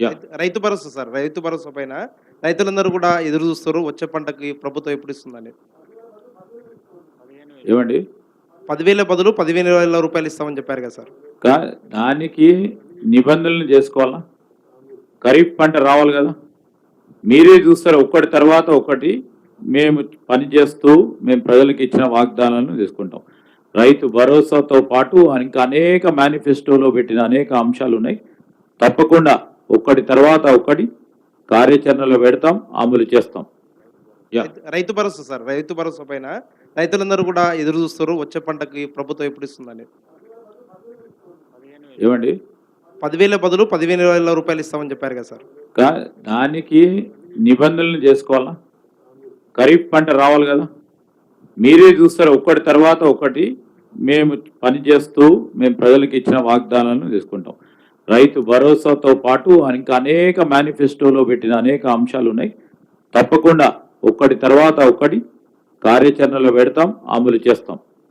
రైతు- భరోసా సార్ రైతు భరోసా పైన రైతులందరూ కూడా ఎదురు చూస్తారు వచ్చే పంటకి ప్రభుత్వం ఎప్పుడు ఇస్తుందని. ఏమండి? పదివేల బదులు పదివేల వేల రూపాయలు ఇస్తామని చెప్పారు కదా సార్. కా దానికి నిబంధనలు చేసుకోవాలా? ఖరీఫ్ పంట రావాలి కదా. మీరే చూస్తారు ఒక్కటి తర్వాత ఒకటి మేము పని చేస్తూ మేము ప్రజలకు ఇచ్చిన వాగ్దానాలను తీసుకుంటాం. రైతు భరోసాతో పాటు ఇంకా అనేక మేనిఫెస్టోలో పెట్టిన అనేక అంశాలు ఉన్నాయి. తప్పకుండా ఒక్కటి తర్వాత ఒకటి కార్యాచరణలో పెడతాం అమలు చేస్తాం. రైతు- భరోసా సార్ రైతు భరోసా పైన రైతులందరూ కూడా ఎదురు చూస్తారు వచ్చే పంటకి ప్రభుత్వం ఎప్పుడు ఇస్తుందని. ఏమండి? పదివేల బదులు పదివేల వేల రూపాయలు ఇస్తామని చెప్పారు కదా సార్. కా దానికి నిబంధనలు చేసుకోవాలా? ఖరీఫ్ పంట రావాలి కదా. మీరే చూస్తారు ఒక్కటి తర్వాత ఒకటి మేము పని చేస్తూ మేము ప్రజలకు ఇచ్చిన వాగ్దానాలను తీసుకుంటాం. రైతు భరోసాతో పాటు ఇంకా అనేక మేనిఫెస్టోలో పెట్టిన అనేక అంశాలు ఉన్నాయి. తప్పకుండా ఒక్కటి తర్వాత ఒక్కటి కార్యాచరణలో పెడతాం అమలు చేస్తాం.